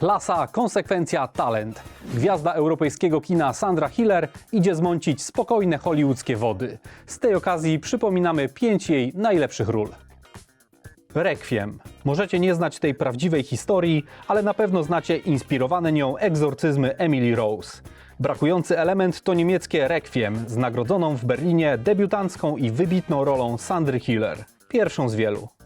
Klasa, konsekwencja, talent. Gwiazda europejskiego kina Sandra Hiller idzie zmącić spokojne hollywoodzkie wody. Z tej okazji przypominamy pięć jej najlepszych ról. Requiem. Możecie nie znać tej prawdziwej historii, ale na pewno znacie inspirowane nią egzorcyzmy Emily Rose. Brakujący element to niemieckie Requiem z nagrodzoną w Berlinie debiutancką i wybitną rolą Sandry Hiller. Pierwszą z wielu.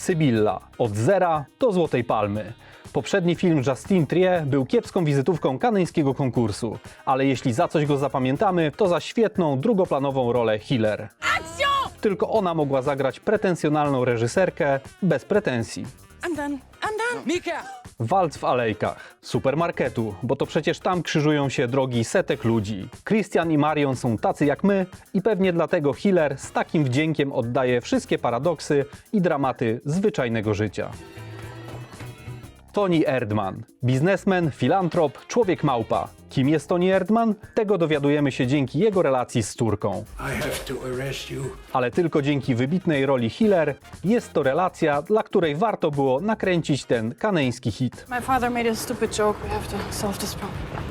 Sybilla. Od zera do Złotej Palmy. Poprzedni film Justine Trier był kiepską wizytówką kanańskiego konkursu, ale jeśli za coś go zapamiętamy, to za świetną drugoplanową rolę Hiller. Tylko ona mogła zagrać pretensjonalną reżyserkę bez pretensji. I'm done. I'm done. Mika! Walc w alejkach, supermarketu, bo to przecież tam krzyżują się drogi setek ludzi. Christian i Marion są tacy jak my i pewnie dlatego Hiller z takim wdziękiem oddaje wszystkie paradoksy i dramaty zwyczajnego życia. Tony Erdman. Biznesmen, filantrop, człowiek małpa. Kim jest Tony Erdman? Tego dowiadujemy się dzięki jego relacji z you. Ale tylko dzięki wybitnej roli Hiller jest to relacja, dla której warto było nakręcić ten kaneński hit. My father made a stupid joke. We have to solve this problem.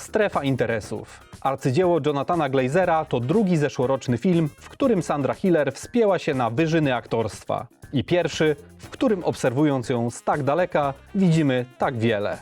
Strefa interesów. Arcydzieło Jonathana Glazera to drugi zeszłoroczny film, w którym Sandra Hiller wspięła się na wyżyny aktorstwa. I pierwszy, w którym obserwując ją z tak daleka, widzimy tak wiele.